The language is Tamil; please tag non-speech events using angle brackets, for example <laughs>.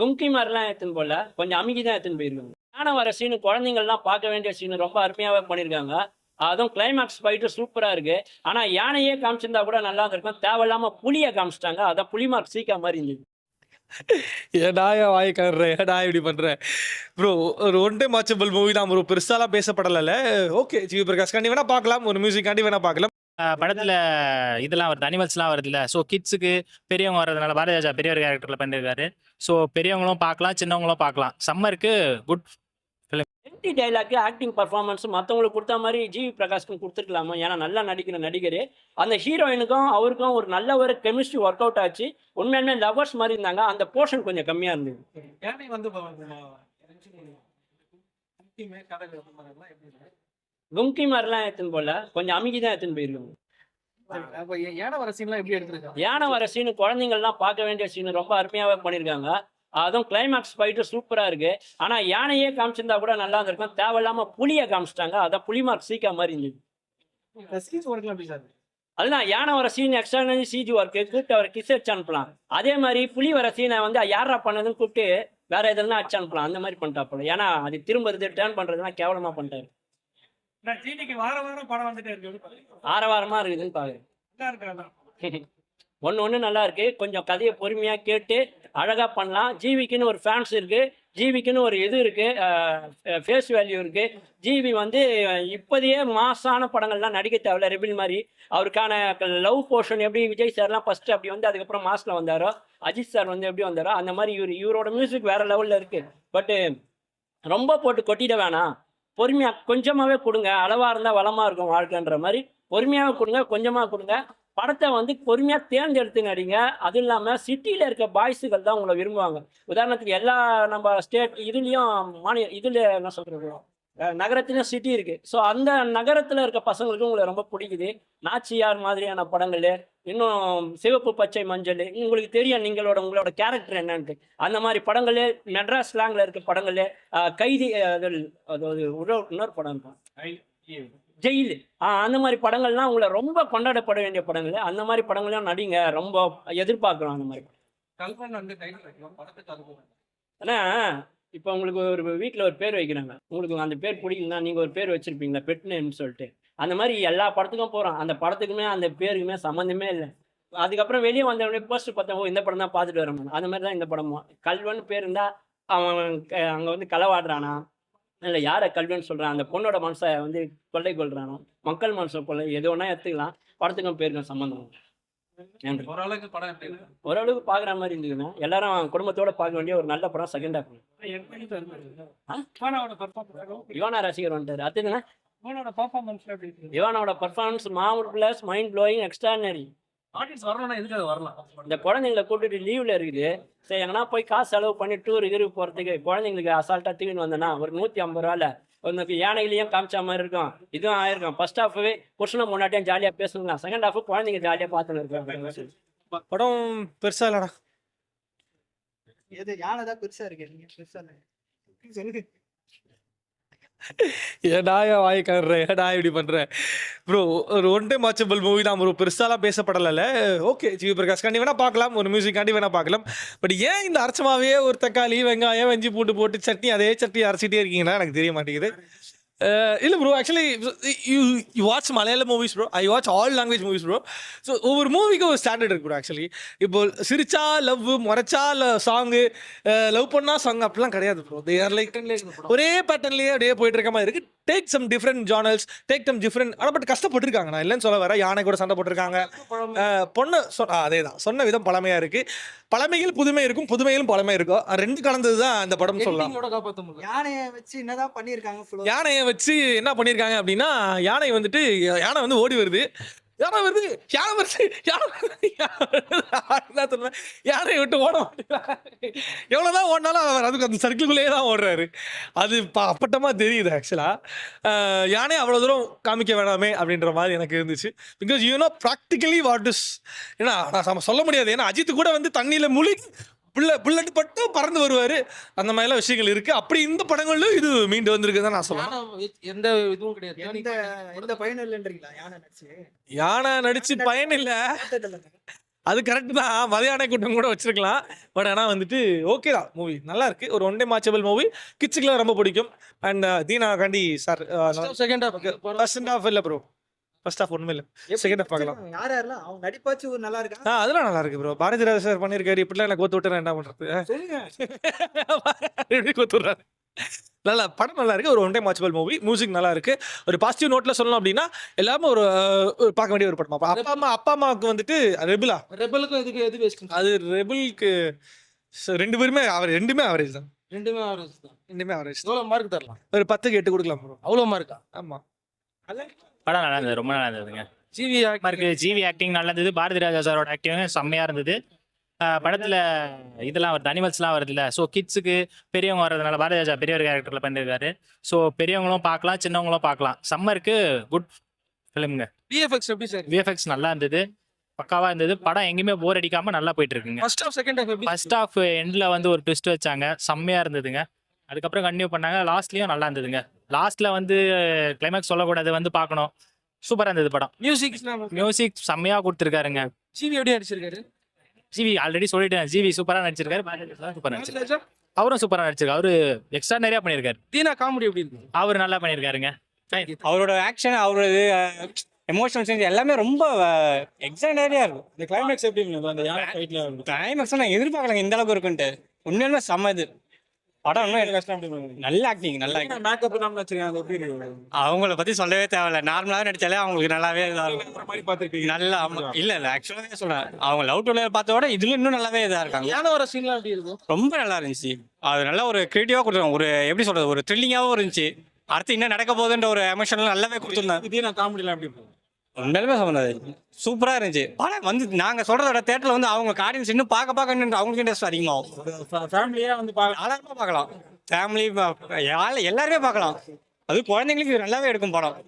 கும்கி மாதிரிலாம் எடுத்துன்னு போல கொஞ்சம் அமுக்கி தான் எடுத்துன்னு போயிருக்காங்க. யானை வர சீனு குழந்தைங்கள்லாம் பார்க்க வேண்டிய சீனு ரொம்ப அருமையாகவே பண்ணியிருக்காங்க. அதுவும் கிளைமேக்ஸ் ஃபைட்டு சூப்பராக இருக்குது ஆனால் யானையே காமிச்சிருந்தா கூட நல்லா இருக்கும் தேவையில்லாமல் புலியை காமிச்சிட்டாங்க. அதான் புலி மார்க் சீக்கா மாதிரி இருந்துச்சு ஏடாயா வாய் கடுற ஏடா இப்படி பண்ணுறேன் ப்ரோ ஒரு ஒன் டைம் வாட்சபிள் மூவி தான் ப்ரோ பெருசாலாம் பேசப்படலை ஓகே ஜிவி பிரகாஷ் காண்டி வேணால் பார்க்கலாம். ஒரு மியூசிக் காண்டி வேணால் பார்க்கலாம். படத்துல இதெல்லாம் வருது. அனிமல்ஸ்லாம் வருது இல்ல ஸோ கிட்ஸுக்கு பெரியவங்க வர்றதுனால பாரதிராஜா பெரியவர் கேரக்டர்ல பண்ணிருக்காரு. ஸோ பெரியவங்களும் பார்க்கலாம் சின்னவங்களும் பார்க்கலாம். சம்மருக்கு குட் எம்டி டைலாக்கு ஆக்டிங் பர்ஃபார்மன்ஸ் மற்றவங்களுக்கு கொடுத்த மாதிரி ஜிவி பிரகாஷ்க்கும் கொடுத்துருக்கலாமா? ஏன்னா நல்லா நடிக்கிற நடிகர். அந்த ஹீரோயினுக்கும் அவருக்கும் ஒரு நல்ல ஒரு கெமிஸ்ட்ரி ஒர்க் அவுட் ஆச்சு. உண்மையாலுமே லவர்ஸ் மாதிரி இருந்தாங்க. அந்த போர்ஷன் கொஞ்சம் கம்மியாக இருந்தது. வந்து கதை எப்படி கும்கி மாதிரிலாம் எடுத்துன்னு போல. கொஞ்சம் அமுக்கி தான் எடுத்துன்னு போயிருக்காங்க. அப்ப யானை வர சீன்லாம் எப்படி எடுத்திருக்காங்க? யானை வர சீனு குழந்தைங்கள்லாம் பார்க்க வேண்டிய சீனு ரொம்ப அருமையாகவே பண்ணியிருக்காங்க அதுவும் கிளைமேக்ஸ் ஃபைட்டு சூப்பராக இருக்கு. ஆனால் யானையே காமிச்சிருந்தா கூட நல்லா இருந்திருக்கும். தேவையில்லாம புலியை காமிச்சிட்டாங்க. அதான் புலி மார்க் சீக்கா மாதிரி இருந்துச்சு அதுதான் யானை வர சீன் எக்ஸ்டர்னல் சிஜி ஒர்க்கு கூப்பிட்டு அவரை கிஸ் அடிச்சு அனுப்பலாம். அதே மாதிரி புலி வர சீனை வந்து யாரா பண்ணதுன்னு கூப்பிட்டு வேற எதுனா அடிச்சு அனுப்பலாம். அந்த மாதிரி பண்ணிட்டாப்புல ஏன்னா அது திரும்புறது டேர்ன் பண்றதுலாம் கேவலமா பண்ணிட்டாரு. நான் டிடிக்கு வார வாரம் படம் வந்துட்டே இருக்கு இருக்குதுன்னு இருக்கு அதான். <laughs> ஒன்று ஒன்று நல்லா இருக்கு. கொஞ்சம் கதையை பொறுமையாக கேட்டு அழகாக பண்ணலாம். ஜிவிக்குன்னு ஒரு ஃபேன்ஸ் இருக்கு. ஜிவிக்குன்னு ஒரு இது இருக்கு. ஃபேஸ் வேல்யூ இருக்கு. ஜிவி வந்து இப்போதையே மாசான படங்கள்லாம் நடிக்க தேவையில்ல. ரெபில் மாதிரி அவருக்கான லவ் போர்ஷன் எப்படி விஜய் சார்லாம் ஃபர்ஸ்ட் அப்படி வந்து அதுக்கப்புறம் மாஸ்ல வந்தாரோ அஜித் சார் வந்து எப்படி வந்தாரோ அந்த மாதிரி இவர் இவரோட மியூசிக் வேற லெவலில் இருக்கு. பட்டு ரொம்ப போட்டு கொட்டிட வேணாம். பொறுமையாக கொஞ்சமாகவே கொடுங்க. அளவாக இருந்தால் வளமாக இருக்கும் வாழ்க்கைன்ற மாதிரி. பொறுமையாகவே கொடுங்க கொஞ்சமாக கொடுங்க. படத்தை வந்து பொறுமையாக தேர்ந்தெடுத்து நடிங்க அதுவும் இல்லாமல் சிட்டியில் இருக்க பாய்ஸுகள் தான் உங்களை விரும்புவாங்க. உதாரணத்துக்கு எல்லா நம்ம ஸ்டேட் இதுலேயும் மாநில இதில் என்ன சொல்கிறது நகரத்துலையும் சிட்டி இருக்குது ஸோ அந்த நகரத்தில் இருக்க பசங்களுக்கு உங்களை ரொம்ப பிடிக்குது. நாச்சியார் மாதிரியான படங்கள் இன்னும் சிவப்பு பச்சை மஞ்சள் உங்களுக்கு தெரியும் நீங்களோட உங்களோட கேரக்டர் என்னன்ட்டு. அந்த மாதிரி படங்கள் மெட்ராஸ் ஸ்லாங்கில் இருக்க படங்கள் கைதி அதாவது இன்னொரு படம் இருக்கும் ஜெயில். அந்த மாதிரி படங்கள்லாம் உங்களை ரொம்ப கொண்டாடப்பட வேண்டிய படங்கள். அந்த மாதிரி படங்களையும் நடிங்க. ரொம்ப எதிர்பார்க்குறோம் அந்த மாதிரி. கல்பன் வந்து டைட்டில் இப்போ உங்களுக்கு ஒரு வீட்டில் ஒரு பேர் வைக்கிறாங்க. உங்களுக்கு அந்த பேர் பிடிக்கலனா நீங்கள் ஒரு பேர் வச்சுருப்பீங்களா? பெட் நேம்னு சொல்லிட்டு. அந்த மாதிரி எல்லா படத்துக்கும் போகிறோம் அந்த படத்துக்குமே அந்த பேருக்குமே சம்மந்தமே இல்லை. அதுக்கப்புறம் வெளியே வந்தவொடனே போஸ்ட் பார்த்தா ஓ இந்த படம் தான் பார்த்துட்டு வரணும் அந்த மாதிரி தான் இந்த படமும். கல்வன் பேர் இருந்தால் அவன் அங்கே வந்து களவாடுறானா? இல்லை யாரை கல்வன்னு சொல்கிறான் அந்த பொண்ணோட மனசை வந்து கொள்ளை கொள்றானோ? மக்கள் மனசை கொள்ளை எது ஒன்றா எடுத்துக்கலாம். படத்துக்கும் பேருக்கும் சம்மந்தம் ஓரளவுக்கு படம் எப்படி இருக்கு? ஓரளவுக்கு பார்க்குற மாதிரி இருந்ததுன்னா எல்லாரும் குடும்பத்தோட பார்க்க வேண்டிய ஒரு நல்ல படம் செகண்ட் ஹாஃப்? இவானோட யுவானா ரசிகர் வந்துட்டார். அது என்ன இவானோட பர்ஃபார்மன்ஸ் எப்படி பர்ஃபார்மன்ஸ் மாமூல் plus mind blowing extraordinary audience வரணும்னா எதுக்கு அது வரலாம்? இந்த குழந்தைங்களை கூட்டிட்டு லீவ்ல இருக்குது. சரி எங்கன்னா போய் காசு செலவு பண்ணி டூர் கிரு போகிறதுக்கு குழந்தைங்களுக்கு அசால்ட்டாக தூக்கின்னு வந்தேன்னா ஒரு நூற்றி ஐம்பது ரூபால உனக்கு யானைகளையும் காமிச்ச மாதிரி இருக்கும். இதுவும் ஆயிருக்கும். ஃபர்ஸ்ட் ஹாஃபவே புருஷனை முன்னாட்டியும் ஜாலியாக பேசணுங்க செகண்ட் ஹாஃப் குழந்தைங்க ஜாலியாக பார்த்துன்னு இருக்காங்க. படம் பெருசா இல்லடா. எது யானை தான் பெருசா இருக்கு நீங்க பெருசா இல்லை. சொல்லுங்க ஏடா என் வாய் கடுற ஏடா இப்படி பண்ற? ப்ரோ ஒரு ஒன் டைம் வாட்சபிள் மூவி தான் ப்ரோ பெருசாலாம் பேசப்படலைல்ல. ஓகே ஜிவி பிரகாஷ் காண்டி வேணா பார்க்கலாம். ஒரு மியூசிக் காண்டி வேணா பார்க்கலாம். பட் ஏன் இந்த அரைச்சமாவே ஒரு தக்காளி வெங்காயம் வெஞ்சி போட்டு போட்டு சட்னி அதே சட்னி அரைச்சிட்டே இருக்கீங்கன்னா எனக்கு தெரிய மாட்டேங்குது. இல்ல bro actually you you watch Malayalam movies bro I watch all language movies bro so ஒவ்வொரு மூவிக்கும் ஒரு ஸ்டாண்டர்ட் இருக்கு ப்ரோ ஆக்சுவலி இப்போ சிரிச்சா லவ் முறைச்சா சாங்கு லவ் பண்ணா சாங் அப்படிலாம் கிடையாது ப்ரோ தே ஆர் லைக் ஒரே பேட்டர்ன்லயே அப்படியே போயிட்டு இருக்க மாதிரி இருக்கு. Take some different genres take them different ஆனால் பட் கஷ்டப்பட்டிருக்காங்க. நான் இல்லைன்னு சொல்ல வரேன். யானை கூட சண்டை போட்டிருக்காங்க. அஹ் பொண்ணு சொ அதே தான் சொன்ன விதம் பழமையா இருக்கு. பழமையில் புதுமை இருக்கும் புதுமையிலும் பழமை இருக்கும். ரெண்டு கலந்தது தான் அந்த படம் சொல்லலாம். யானையை வச்சு என்னதான் யானையை வச்சு என்ன பண்ணியிருக்காங்க அப்படின்னா யானை வந்துட்டு யானை வந்து ஓடி வருது. யானை வருது? யானை வருது? யாரோ சொல்லுவேன் யாரையும் விட்டு ஓட மாட்டேங்கிறாங்க எவ்வளோதான் ஓடினாலும் அவர் அதுக்கு அந்த சர்க்கிள்குள்ளேயே தான் ஓடுறாரு. அது இப்போ அப்பட்டமாக தெரியுது ஆக்சுவலாக யானே அவ்வளோ தூரம் காமிக்க வேணாமே அப்படின்ற மாதிரி எனக்கு இருந்துச்சு. Because you know practically what is ஏன்னா நான் சொல்ல முடியாது. ஏன்னா அஜித் கூட வந்து தண்ணியில் முழு புல்ல புல்லட் பட்டு பறந்து வருவார். அந்த மாதிரிலாம் விஷயங்கள் இருக்குது அப்படி இந்த படங்களிலும் இது மீண்டு வந்திருக்கு தான் நான் சொல்லுவேன் எந்த இதுவும் கிடையாது. எந்த எந்த பயனும் இல்லைன்றீங்களா யானை நடிச்சு யானை நடிச்சு பயன் இல்ல. அது கரெக்ட் தான். மதியான கூட்டம் கூட வச்சிருக்கலாம். பட் ஆனால் வந்துட்டு ஓகே தான். மூவி நல்லா இருக்கு. ஒரு ஒன் டே மாச்சபிள் மூவி கிட்ஸுக்குலாம் ரொம்ப பிடிக்கும். அண்ட் தீனா காண்டி sir second half first half இல்லை ப்ரோ ஃபர்ஸ்ட் ஹாஃப் ஒன்றுமே இல்லை செகண்ட் ஹாஃப் பார்க்கலாம். யார் யாரெல்லாம்? அவங்க நடிப்பாச்சு ஒரு நல்லா இருக்கா? அதெல்லாம் நல்லா இருக்கு ப்ரோ பாரதி ராஜா சார் பண்ணியிருக்காரு. இப்படிலாம் எனக்கு கோத்து விட்டு நான் என்ன சொல்லுங்க. எப்படி கோத்து விட்றாரு? நல்லா படம் நல்லா இருக்கு. ஒரு one time watchable movie music நல்லா இருக்கு. ஒரு பாசிட்டிவ் நோட்ல சொல்லணும் அப்படின்னா எல்லாமே ஒரு பார்க்க வேண்டிய ஒரு படம்? அப்பா அம்மா அப்பா அம்மாவுக்கு வந்துட்டு ரெபிளா ரெபலுக்கும் இதுக்கு எது பெஸ்ட் அது ரெபிளுக்கு ரெண்டு பேருமே அவர் ரெண்டுமே ஆவரேஜ் தான். ரெண்டுமே ஆவரேஜ் தான். ரெண்டுமே ஆவரேஜ் எவ்வளோ மார்க் தரலாம்? ஒரு பத்துக்கு எட்டு கொடுக்கலாம் ப்ரோ அவ்வளோ மார்க்கா ஆமா. படம் நல்லா இருந்தது ரொம்ப நல்லா இருந்ததுங்க. ஜிவி இருக்கு ஜிவி ஆக்டிங் நல்லா இருந்தது. பாரதி ராஜா சாரோட ஆக்டிங் செம்மையா இருந்தது. படத்துல இதெல்லாம் வருது அனிமல்ஸ்லாம் வருது இல்ல ஸோ கிட்ஸுக்கு பெரியவங்க வர்றதுனால பாரதி ராஜா பெரிய ஒரு கேரக்டர்ல பண்ணியிருக்காரு ஸோ பெரியவங்களும் பார்க்கலாம் சின்னவங்களும் பார்க்கலாம். சம்மருக்கு குட் ஃபிலிம்ங்க விஎஃப்எக்ஸ் எப்படி சார்? விஎஃப்எக்ஸ் நல்லா இருந்தது. பக்காவா இருந்தது. படம் எங்கேயுமே போர் அடிக்காம நல்லா போயிட்டு இருக்குங்க first half second first half எண்ட்ல வந்து ஒரு ட்விஸ்ட் வச்சாங்க. செம்மையா இருந்ததுங்க. அதுக்கப்புறம் கண்டினியூ பண்ணாங்க. லாஸ்ட்லயும் நல்லா இருந்ததுங்க. லாஸ்ட்ல வந்து கிளைமேக்ஸ் சொல்லக்கூடாது வந்து பார்க்கணும். சூப்பரா இருந்தது படம். மியூசிக் மியூசிக் செம்மையா கொடுத்துருக்காருங்க. ஜிவி எப்படி அடிச்சிருக்காரு ஜிவி ஆல்ரெடி சொல்லிட்டேன். ஜிவி சூப்பரா நடிச்சிருக்காரு. சூப்பரா நடிச்சிருக்காரு. அவரும் சூப்பரா நடிச்சிருக்காரு. அவரு எக்ஸ்ட்ரா நிறைய பண்ணியிருக்காரு. தீனா காமெடி எப்படி இருக்கு? அவர் நல்லா பண்ணியிருக்காருங்க. அவரோட ஆக்ஷன் அவரோட எமோஷனல் சேஞ்ச் எல்லாமே ரொம்ப எக்ஸைட்டடியா இருக்கும். இந்த கிளைமேக்ஸ் எப்படி கிளைமேக்ஸ் நான் எதிர்பார்க்கலங்க. இந்த அளவுக்கு இருக்குன்ட்டு. உண்மையிலுமே செம்ம இது. படம் இன்னும் கஷ்டம்? நல்ல ஆக்டிங் நல்ல. மேக்கப் வச்சிருக்காங்க எப்படி? அவங்கள பத்தி சொல்லவே தேவையில்ல நார்மலாவே நடிச்சாலே அவங்களுக்கு நல்லாவே இதா இருக்கும் ஒரு மாதிரி. நல்லா. இல்ல இல்ல ஆக்சுவலாவே சொல்றேன் அவங்க லவ் டுல பார்த்த விட இதுல இன்னும் நல்லாவே இதா இருக்காங்க யானை வர சீன்லாம் எப்படி இருக்கும் ரொம்ப நல்லா இருந்துச்சு அது நல்ல ஒரு கிரியேட்டிவா கொடுத்தாங்க ஒரு எப்படி சொல்றது ஒரு த்ரில்லிங்காவும் இருந்துச்சு அடுத்து என்ன நடக்க போகுதுன்ற ஒரு எமோஷனல் நல்லாவே கொடுத்துருந்தாங்க இதே நான் எப்படி இருக்கும்? உண்மையிலுமே சொன்னது சூப்பரா இருந்துச்சு. படம் வந்து நாங்க சொல்றதோட தேட்டர்ல வந்து அவங்க ஆடியன்ஸ் இன்னும் பார்க்க பார்க்க இன்னும் அவங்களுக்கு இன்ட்ரெஸ்ட் அதிகமாகும் ஃபே- ஃபேமிலியா வந்து பார்க்க தாராளமா பார்க்கலாம். ஃபேமிலி எல்லாருமே பார்க்கலாம். அது குழந்தைங்களுக்கு நல்லாவே எடுக்கும் படம்.